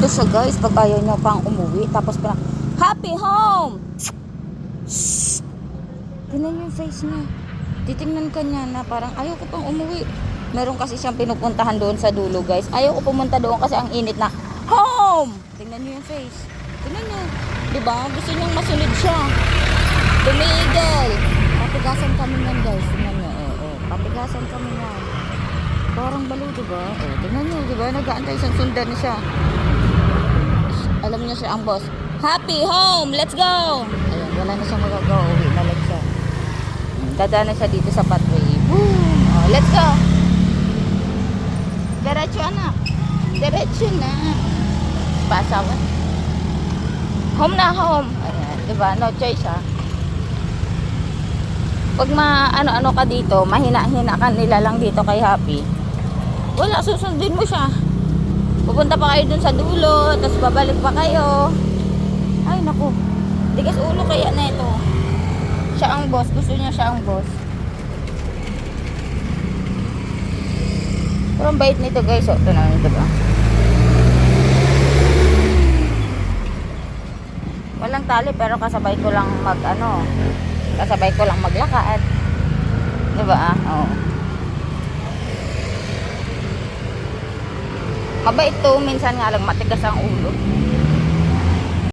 Ito siya guys, pag ayaw niya pang umuwi, tapos pa Happy home! Shhh! Niyo yung face niya. Titingnan ka niya na parang ayaw ko pang umuwi. Meron kasi siyang pinupuntahan doon sa dulo guys. Ayaw ko pumunta doon kasi ang init na home! Tingnan niyo yung face. Tingnan niyo. Diba? Gusto niyang masunod siya. Tumigil. Patigasan kami niyan guys. Tingnan niyo. Oo, oo. Patigasan kami niyan. Parang balo, diba? Oo, tingnan niyo, diba? Nag-aantay siyang sundan siya. Alam niya siya ang boss. Happy home! Let's go! Ayan, wala na siyang magagawa. Uwi lang siya. Dadaan na siya dito sa pathway. Boom! Oh, let's go! Diretso anak. Diretso na. Pasawa. Home na home. Ayan, diba? No choice ha. Pag ma ano-ano ka dito, mahina-hina ka nila lang dito kay Happy. Wala, susundin mo siya. Pupunta pa kayo dun sa dulo, tapos babalik pa kayo. Ay, naku. Tigas ulo kaya na ito. Siya ang boss. Gusto niya siya ang boss. Pero ang bait nito guys. Oh, ito na ito ba? Walang tali pero kasabay ko lang mag ano. Kasabay ko lang maglakad. Di ba? Ah? Oo. Mabait to. Minsan nga lang matigas ang ulo.